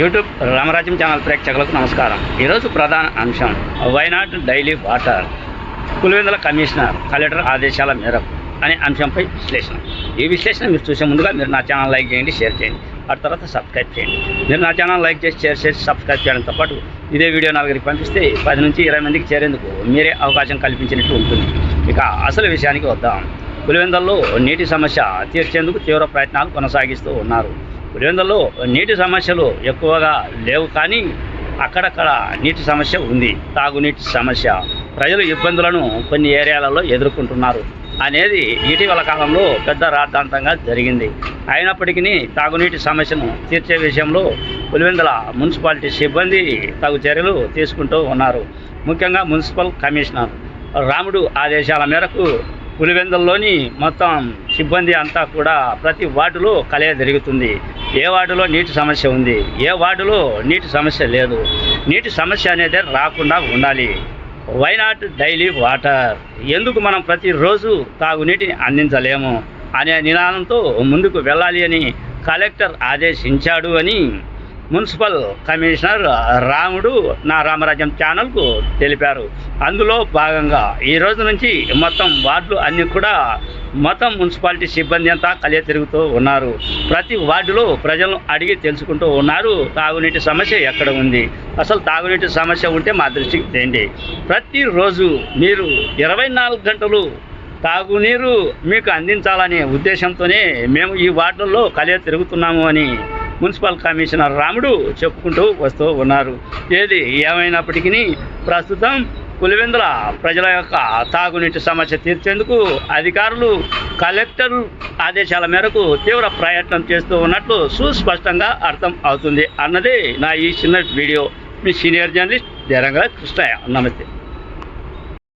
YouTube రామరాజ్యం channel ప్రేక్షకులకు నమస్కారం. ఈరోజు ప్రధాన అంశం Wayanad daily water Pulivendula commissioner collector ఆదేశాల మేరకు అనే అంశంపై విశ్లేషణ. ఈ విశ్లేషణ మీరు చూసే ముందుగా మీరు నా ఛానల్ లైక్ చేయండి షేర్ చేయండి. ఆ తర్వాత సబ్స్క్రైబ్ చేయండి. మీరు నా ఛానల్ లైక్ చేసి షేర్ చేసి సబ్స్క్రైబ్ చేయడంతో పాటు ఇదే వీడియో నలుగురికి పంపిస్తే పది నుంచి ఇరవై మందికి చేరేందుకు మీరే అవకాశం కల్పించినట్టు ఉంటుంది. ఇక అసలు విషయానికి వద్దాం. పులివెందుల్లో నీటి సమస్య తీర్చేందుకు తీవ్ర ప్రయత్నాలు కొనసాగిస్తూ ఉన్నారు. పులివెందుల్లో నీటి సమస్యలు ఎక్కువగా లేవు కానీ అక్కడక్కడ నీటి సమస్య ఉంది. తాగునీటి సమస్య. ప్రజలు ఇబ్బందులను కొన్ని ఏరియాలలో ఎదుర్కొంటున్నారు. అనేది ఇటీవల కాలంలో పెద్ద రాద్ధాంతంగా జరిగింది. అయినప్పటికీ తాగునీటి సమస్యను తీర్చే విషయంలో పులివెందుల మున్సిపాలిటీ సిబ్బంది తగు చర్యలు తీసుకుంటూ ఉన్నారు. ముఖ్యంగా మున్సిపల్ కమిషనర్ రాముడు ఆదేశాల మేరకు పులివెందుల్లోని మొత్తం సిబ్బంది అంతా కూడా ప్రతి వార్డులో కలయ జరుగుతుంది. ఏ వార్డులో నీటి సమస్య ఉంది? ఏ వార్డులో నీటి సమస్య లేదు? నీటి సమస్య అనేది రాకుండా ఉండాలి. వైనాట్ డైలీ వాటర్ ఎందుకు మనం ప్రతిరోజు తాగునీటిని అందించలేము? అనే నినాదంతో ముందుకు వెళ్ళాలి అని కలెక్టర్ ఆదేశించాడు అని మున్సిపల్ కమిషనర్ రాముడు నా రామరాజ్యం ఛానల్కు తెలిపారు. అందులో భాగంగా ఈ రోజు నుంచి మొత్తం వార్డులు అన్నీ కూడా మొత్తం మున్సిపాలిటీ సిబ్బంది అంతా కలియ తిరుగుతూ ఉన్నారు. ప్రతి వార్డులో ప్రజలను అడిగి తెలుసుకుంటూ ఉన్నారు. తాగునీటి సమస్య ఎక్కడ ఉంది? అసలు తాగునీటి సమస్య ఉంటే మా దృష్టికి తేండి. ప్రతిరోజు మీరు ఇరవై నాలుగు గంటలు తాగునీరు మీకు అందించాలనే ఉద్దేశంతోనే మేము ఈ వార్డుల్లో కలియ తిరుగుతున్నాము అని మున్సిపల్ కమిషనర్ రాముడు చెప్పుకుంటూ వస్తూ ఉన్నారు. ఏది ఏమైనప్పటికీ ప్రస్తుతం పులివెందుల ప్రజల యొక్క తాగునీటి సమస్య తీర్చేందుకు అధికారులు కలెక్టర్ ఆదేశాల మేరకు తీవ్ర ప్రయత్నం చేస్తూ ఉన్నట్లు సుస్పష్టంగా అర్థం అవుతుంది. అన్నది నా ఈ చిన్న వీడియో. మీ సీనియర్ జర్నలిస్ట్ జరంగా కృష్ణయ్య. నమస్తే.